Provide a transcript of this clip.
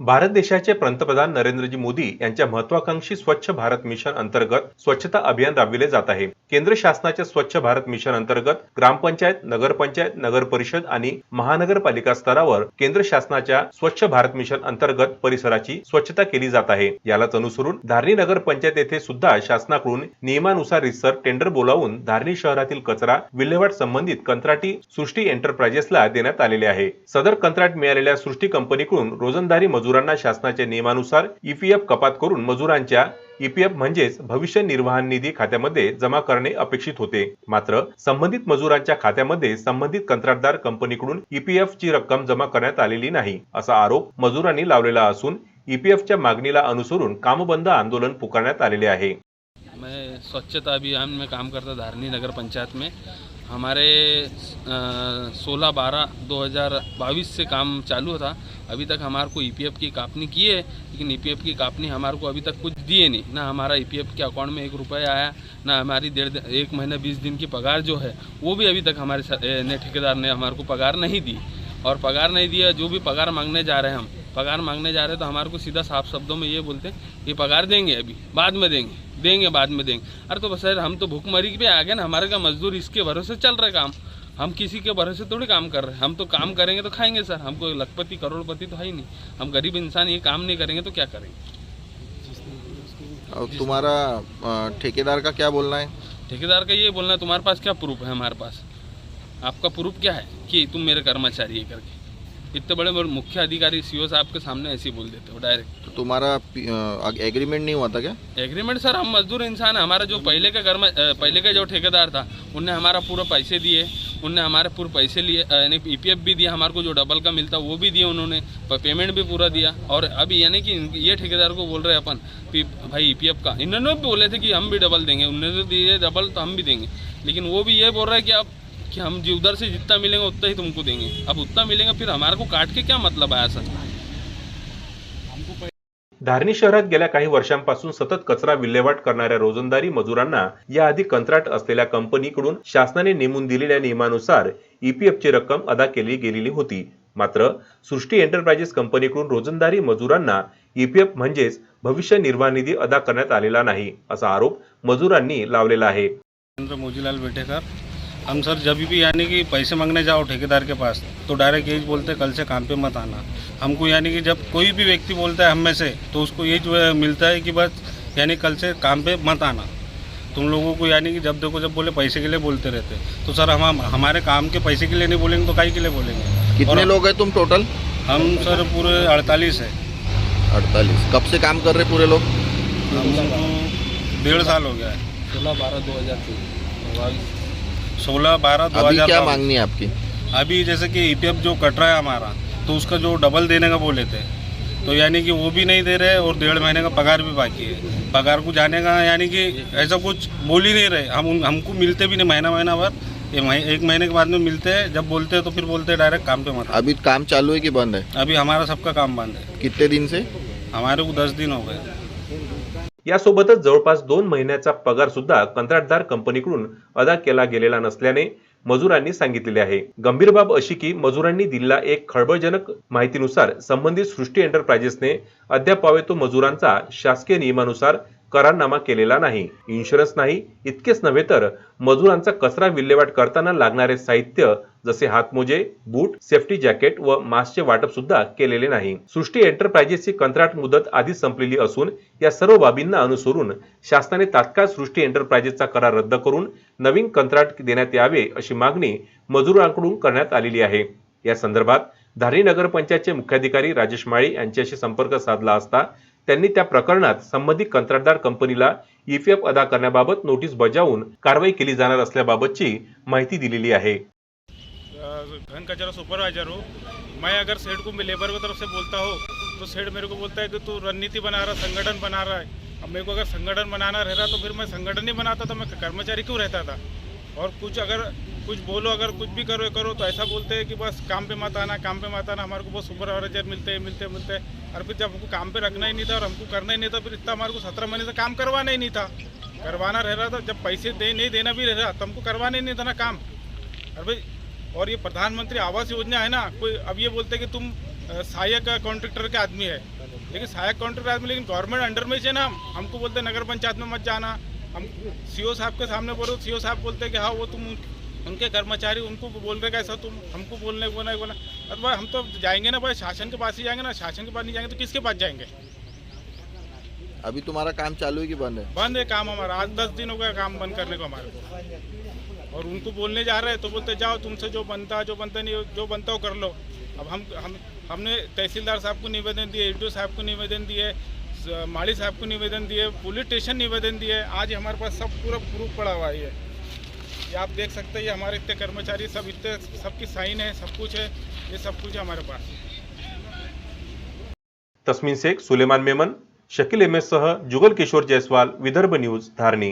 भारत देशाचे पंतप्रधान नरेंद्रजी मोदी यांच्या महत्वाकांक्षी स्वच्छ भारत मिशन अंतर्गत स्वच्छता अभियान राबविले जात आहे. केंद्र शासनाच्या स्वच्छ भारत मिशन अंतर्गत ग्रामपंचायत नगरपंचायत नगर परिषद आणि महानगरपालिका स्तरावर केंद्र शासनाच्या स्वच्छ भारत मिशन अंतर्गत परिसराची स्वच्छता केली जात आहे. यालाच अनुसरून धारणी नगर पंचायत येथे सुद्धा शासनाकडून नियमानुसार रिसर टेंडर बोलावून धारणी शहरातील कचरा विल्हेवाट संबंधित कंत्राटी सृष्टी एंटरप्राइजेसला देण्यात आलेले आहे. सदर कंत्राट मिळालेल्या सृष्टी कंपनीकडून रोजंदारी मजुरांना शासनाच्या नियमानुसार ईपीएफ कपात करून मजुरांच्या ईपीएफ म्हणजेच भविष्य निर्वाह निधी खात्यामध्ये जमा करणे अपेक्षित होते. मात्र संबंधित मजुरांच्या खात्यामध्ये संबंधित कंत्राटदार कंपनीकडून ईपीएफ ची रक्कम जमा करण्यात आलेली नाही असा आरोप मजुरांनी लावलेला असून ईपीएफच्या मागणीला अनुसरून कामबंद आंदोलन पुकारण्यात आलेले आहे. मैं स्वच्छता अभियान में काम करता धारणी नगर पंचायत में। हमारे सोलह बारह दो हज़ार बाईस से काम चालू था। अभी तक हमारे को ईपीएफ की कापनी की है, लेकिन ईपीएफ की कापनी हमारे को अभी तक कुछ दिए नहीं। ना हमारा ईपीएफ के अकाउंट में एक रुपया आया, ना हमारी डेढ़ एक महीने बीस दिन की पगार जो है, वो भी अभी तक हमारे ने ठेकेदार ने हमारे को पगार नहीं दी। और पगार नहीं दिया, जो भी पगार मांगने जा रहे हैं हम पगार मांगने जा रहे हैं तो हमारे को सीधा साफ़ शब्दों में ये बोलते हैं ये पगार देंगे अभी बाद में देंगे देंगे बाद में देंगे। अरे तो बस सर हम तो भूखमरी पे आ गए ना हमारे का मजदूर इसके भरोसे चल रहा है काम। हम किसी के भरोसे थोड़ी काम कर रहे हैं। हम तो काम करेंगे तो खाएँगे सर हमको लखपति करोड़पति तो है ही नहीं। हम गरीब इंसान ये काम नहीं करेंगे तो क्या करेंगे? और तुम्हारा ठेकेदार का क्या बोलना है? ठेकेदार का ये बोलना है तुम्हारे पास क्या प्रूफ है हमारे पास? आपका प्रूफ क्या है कि तुम मेरे कर्मचारी है करके? इतने बड़े मुख्य अधिकारी सीओ साहब के सामने ऐसे ही बोल देते हो डायरेक्ट तो तुम्हारा एग्रीमेंट नहीं हुआ था क्या? एग्रीमेंट सर हम मजदूर इंसान है। हमारा जो पहले का कर्म पहले का जो ठेकेदार था उनने हमारा पूरा पैसे दिए उनने हमारे पूरे पैसे लिए यानी ई भी दिया हमारे को जो डबल का मिलता वो भी दिए उन्होंने पेमेंट भी पूरा दिया। और अभी यानी कि ये ठेकेदार को बोल रहे हैं अपन कि भाई ईपीएफ का इन्होंने भी बोले थे कि हम भी डबल देंगे उन्होंने तो दिए डबल तो हम भी देंगे। लेकिन वो भी ये बोल रहा है कि आप कि हम जी उधर से जितना मिलेंगे उतना ही तुमको देंगे। अब उतना मिलेंगे फिर हमारे को काट के क्या मतलब आया सर? धारणी शहरात गेल्या काही वर्षांपासून सतत कचरा विल्हेवाट करणाऱ्या रोजंदारी मजुरांना याआधी कंत्राट असलेल्या कंपनीकडून शासनाने नेमून दिलेल्या नियमानुसार ईपीएफची रक्कम अदा केली गेलेली होती. मात्र सृष्टी एंटरप्राइजेस कंपनीकडून रोजंदारी मजुरांना ईपीएफ म्हणजेच भविष्य निर्वाह निधी अदा करण्यात आलेला नाही असा आरोप मजुरांनी लावलेला आहे. नरेंद्र मोजीलाल बेटेकर हम सर जब भी यानी कि पैसे मांगने जाओ ठेकेदार के पास तो डायरेक्ट यही बोलते हैं कल से काम पे मत आना। हमको यानी कि जब कोई भी व्यक्ति बोलता है हम में से तो उसको यही जो मिलता है कि बस यानी कल से काम पे मत आना। तुम लोगों को यानी कि जब देखो जब बोले पैसे के लिए बोलते रहते तो सर हम हम- हमारे काम के पैसे के लिए नहीं बोलेंगे तो काहे के लिए बोलेंगे? कितने लोग हैं तुम टोटल हम सर पूरे अड़तालीस है। अड़तालीस। कब से काम कर रहे पूरे लोग? हमको डेढ़ साल हो गया है। सोलह बारह दो हज़ार सोलह बारह दो अभी क्या हज़ार मांगनी है आपकी? अभी जैसे कि ईपीएफ जो कट रहा है हमारा तो उसका जो डबल देने का बोले थे तो यानी कि वो भी नहीं दे रहे और डेढ़ महीने का पगार भी बाकी है। पगार को जाने का यानी कि ऐसा कुछ बोल ही नहीं रहे। हम हमको मिलते भी नहीं महीना महीना भर। एक महीने के बाद में मिलते हैं जब बोलते हैं तो फिर बोलते हैं डायरेक्ट काम पे मत अभी काम चालू है कि बंद है? अभी हमारा सबका काम बंद है। कितने दिन से? हमारे को दस दिन हो गए। यासोबतच जवळपास दोन महिन्याचा पगार सुद्धा कंत्राटदार कंपनीकडून अदा केला गेलेला नसल्याने मजुरांनी सांगितलेले आहे. गंभीर बाब अशी की मजुरांनी दिलेला एक खळबळजनक माहितीनुसार संबंधित सृष्टी एंटरप्राइजेसने अद्याप तो मजुरांचा शासकीय नियमानुसार करारनामा केलेला नाही. इन्शुरन्स नाही इतकेच नव्हे तर मजुरांचा कचरा विल्हेवाट करताना लागणारे साहित्य जसे हातमोजे बूट सेफ्टी जॅकेट व मास्कचे वाटप सुद्धा केलेले नाही. सृष्टी एंटरप्राइजेसची कंत्राट मुदत आधीच संपलेली असून या सर्व बाबींना अनुसरून शासनाने तात्काळ सृष्टी एंटरप्राइजेसचा करार रद्द करून नवीन कंत्राट देण्यात यावे अशी मागणी मजुरांकडून करण्यात आलेली आहे. या संदर्भात धारणी नगरपंचायतचे मुख्याधिकारी राजेश माळी यांच्याशी संपर्क साधला असता त्यांनी त्या प्रकरणात संबंधित कंत्राटदार कंपनीला ईपीएफ अदा करण्याबाबत नोटीस बजावून कारवाई केली जाणार असल्याबाबतची माहिती दिलेली आहे. घन कचरा सुपरवाइजर हो. मैं अगर सेठ को मैं लेबर की तरफ से बोलता हो तो सेठ मेरे को बोलता है कि तू रणनीति बना रहा संगठन बना रहा है। अब मेरे को अगर संगठन बनाना रह रहा तो फिर मैं संगठन ही बनाता तो मैं कर्मचारी क्यों रहता था? और कुछ अगर कुछ बोलो, अगर कुछ भी करो करो तो ऐसा बोलते हैं कि बस काम पे मत आना, काम पे मत आना, हमारे को बहुत सुपरवाइजर मिलते हैं, मिलते मिलते हैं। और फिर जब हमको काम पे रखना ही नहीं था और हमको करना ही नहीं था, फिर इतना हमारे को सत्रह महीने से काम करवाना ही नहीं था। करवाना रह रहा था, जब पैसे दे, नहीं देना भी रह रहा तो हमको करवाना ही नहीं था ना काम। और भाई, और ये प्रधानमंत्री आवास योजना है ना, कोई अब ये बोलते कि तुम सहायक कॉन्ट्रेक्टर के आदमी है। लेकिन सहायक कॉन्ट्रेक्टर आदमी, लेकिन गवर्नमेंट अंडर में से ना, हमको बोलते नगर पंचायत में मत जाना। हम सीओ साहब के सामने बोलो, सीओ साहब बोलते हैं कि हाँ वो तुम उनके कर्मचारी उनको बोल रहे कैसा तुम हमको बोलने को नहीं बोला अरे भाई हम तो जाएँगे ना भाई शासन के पास ही जाएँगे ना शासन के पास नहीं जाएँगे तो किसके पास जाएँगे? अभी तुम्हारा काम चालू है कि बंद है? बंद है काम हमारा। आज दस दिन हो गया काम बंद करने को हमारे को। और उनको बोलने जा रहे हैं तो बोलते जाओ तुमसे जो बनता जो बनता नहीं जो बनता हो कर लो। अब हम हम हमने तहसीलदार साहब को निवेदन दिए एडियो साहब को निवेदन दिए माली साहब को निवेदन दिए पुलिस स्टेशन निवेदन दिए। आज हमारे पास सब पूरा प्रूफ पड़ा हुआ है ये आप देख सकते हैं, ये हमारे इतने कर्मचारी, सब इतने, सबकी साइन है, सब कुछ है, ये सब कुछ है हमारे पास। तस्मीन शेख, सुलेमान मेमन, शकील एम एस सह, जुगल किशोर जायसवाल, विदर्भ न्यूज़, धारणी।